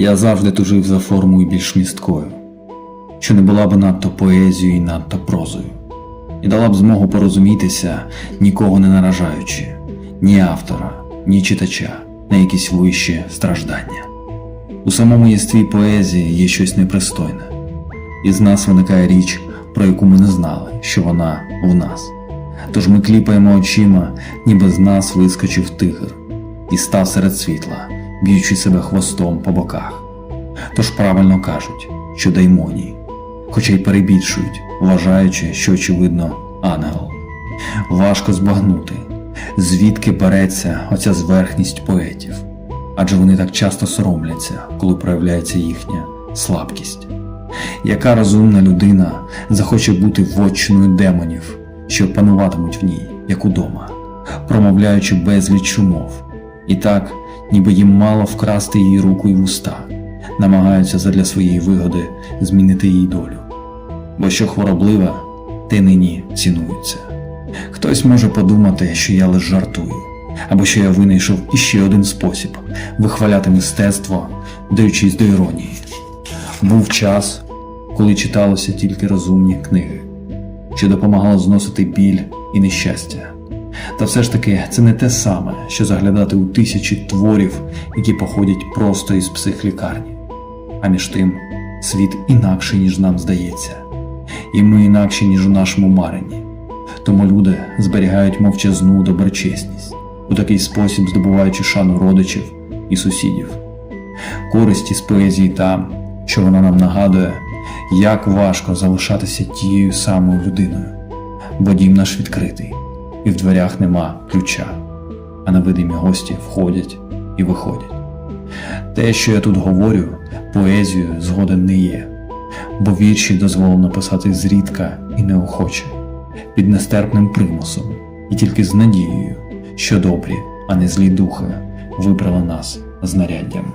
Я завжди тужив за формою більш місткою, що не була б надто поезією і надто прозою, і дала б змогу порозумітися, нікого не наражаючи, ні автора, ні читача на якісь вищі страждання. У самому єстві поезії є щось непристойне, і з нас виникає річ, про яку ми не знали, що вона в нас. Тож ми кліпаємо очима, ніби з нас вискочив тигр і став серед світла, б'ючи себе хвостом по боках. Тож правильно кажуть, що даймонії, хоча й перебільшують, вважаючи, що очевидно ангел. Важко збагнути, звідки береться оця зверхність поетів, адже вони так часто соромляться, коли проявляється їхня слабкість. Яка розумна людина захоче бути вотчиною демонів, що пануватимуть в ній, як удома, промовляючи безліч умов, і так, ніби їм мало вкрасти її руку і вуста, намагаються задля своєї вигоди змінити її долю. Бо що хворобливе, те нині цінується. Хтось може подумати, що я лише жартую, або що я винайшов іще один спосіб вихваляти мистецтво, даючись до іронії. Був час, коли читалося тільки розумні книги, що допомагало зносити біль і нещастя. Та все ж таки це не те саме, що заглядати у тисячі творів, які походять просто із психлікарні. А між тим, світ інакший, ніж нам здається, і ми інакші, ніж у нашому маренні. Тому люди зберігають мовчазну доброчесність, у такий спосіб здобуваючи шану родичів і сусідів. Користі з поезії там, що вона нам нагадує, як важко залишатися тією самою людиною, бо дім наш відкритий, і в дверях нема ключа, а невидимі гості входять і виходять. Те, що я тут говорю, поезією згоден не є, бо вірші дозволено писати зрідка і неохоче, під нестерпним примусом, і тільки з надією, що добрі, а не злі духи вибрали нас знаряддям.